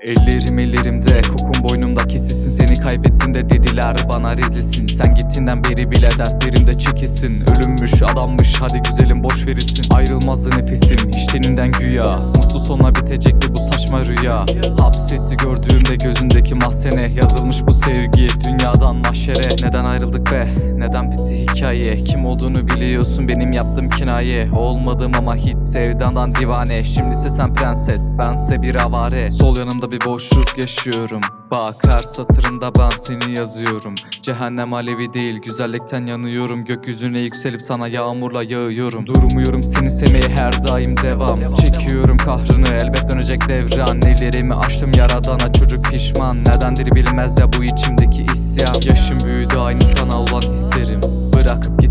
Ellerim ellerimde kokun boynumda kesilsin kaybettim de dediler bana rezilsin. Sen gittiğinden beri bile dertlerimde çekilsin. Ölünmüş adammış hadi güzelim boş verilsin. Ayrılmazdı nefesim işteninden güya. Mutlu sonla bitecekti bu saçma rüya. Hapsetti gördüğümde gözündeki mahzene. Yazılmış bu sevgi dünyadan mahşere. Neden ayrıldık be? Neden bitti hikaye? Kim olduğunu biliyorsun benim yaptığım kinaye. Olmadım ama hiç sevdandan divane. Şimdise sen prenses bense bir avare. Sol yanımda bir boşluk yaşıyorum Bak her satırımda ben seni yazıyorum. Cehennem alevi değil güzellikten yanıyorum. Gökyüzüne yükselip sana yağmurla yağıyorum. Durmuyorum seni sevmeye her daim devam. Çekiyorum kahrını elbet dönecek devran. Ellerimi açtım yaradana çocuk pişman. Nedendir bilmez ya bu içimdeki isyan. Yaşım büyüdü aynı sana olan hislerim. Bırakıp ben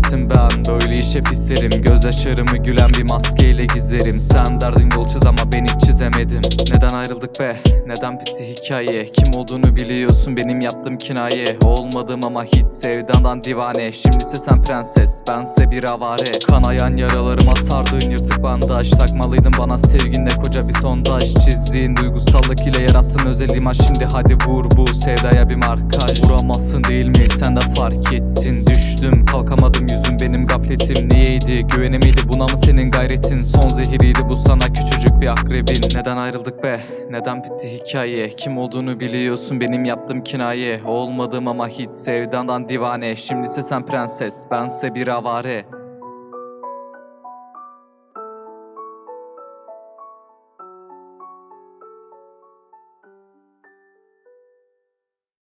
böyle işe pislerim Gözyaşlarımı gülen bir maskeyle gizlerim. Sen derdin yol çiz ama ben hiç çizemedim. Neden ayrıldık be? Neden bitti hikaye? Kim olduğunu biliyorsun benim yaptığım kinaye. Olmadım ama hiç sevdandan divane. Şimdise sen prenses bense bir avare. Kanayan yaralarıma sardığın yırtık bandaj. Takmalıydın bana sevginle koca bir sondaj. Çizdiğin duygusallık ile yarattığın özel imaj. Şimdi hadi vur bu sevdaya bir markaj. Vuramazsın değil mi? Sen de fark ettin gafletim Niyeydi? Güvene miydi buna mı senin gayretin? Son zehiriydi. Bu sana küçücük bir akrebin. Neden ayrıldık be? Neden bitti hikaye? Kim olduğunu biliyorsun. Benim yaptığım kinaye. Olmadım ama hiç sevdandan divane. Şimdise sen prenses bense bir avare